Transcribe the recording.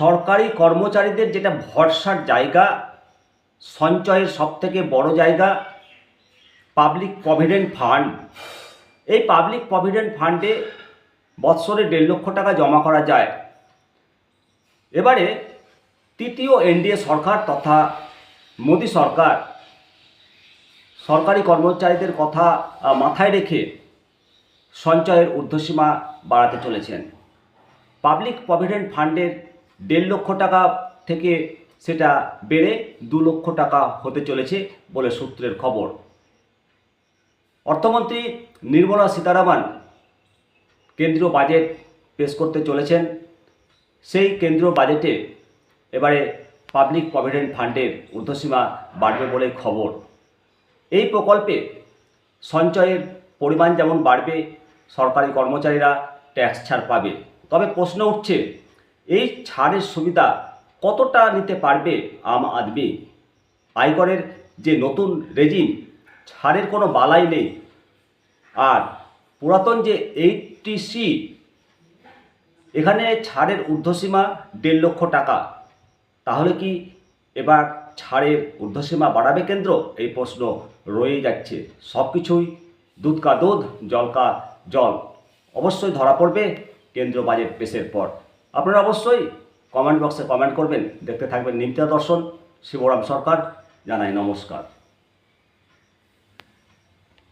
সরকারি কর্মচারীদের যেটা ভরসার জায়গা, সঞ্চয়ের সবথেকে বড় জায়গা পাবলিক প্রভিডেন্ট ফান্ড এই পাবলিক প্রভিডেন্ট ফান্ডে বৎসরে দেড় লক্ষ টাকা জমা করা যায়। এবারে তৃতীয় এনডিএ সরকার তথা মোদি সরকার সরকারি কর্মচারীদের কথা মাথায় রেখে সঞ্চয়ের ঊর্ধ্বসীমা বাড়াতে চলেছেন। পাবলিক প্রভিডেন্ট ফান্ডের দেড় লক্ষ টাকা থেকে সেটা বেড়ে দু লক্ষ টাকা হতে চলেছে বলে সূত্রের খবর। অর্থমন্ত্রী নির্মলা সীতারামন কেন্দ্রীয় বাজেট পেশ করতে চলেছেন। সেই কেন্দ্রীয় বাজেটে এবারে পাবলিক প্রভিডেন্ট ফান্ডের ঊর্ধ্বসীমা বাড়বে বলে খবর। এই প্রকল্পে সঞ্চয়ের পরিমাণ যেমন বাড়বে, সরকারি কর্মচারীরা ট্যাক্স ছাড় পাবে। তবে প্রশ্ন উঠছে এই ছাড়ের সুবিধা কতটা নিতে পারবে আম আদমি? আয়করের যে নতুন রেজিম, ছাড়ের কোনো বালাই নেই। আর পুরাতন যে এইটটি সি, এখানে ছাড়ের ঊর্ধ্বসীমা দেড় লক্ষ টাকা। তাহলে কি এবার ছাড়ের ঊর্ধ্বসীমা বাড়াবে কেন্দ্র? এই প্রশ্ন রয়ে যাচ্ছে। সব কিছুই দুধ কা দুধ, জল কা জল। অবশ্যই ধরা পড়বে কেন্দ্র বাজেট পেশের পর। আপনারা অবশ্যই কমেন্ট বক্সে কমেন্ট করবেন। দেখতে থাকবেন নিমতা দর্শন শিবরাম সরকার জানাই নমস্কার।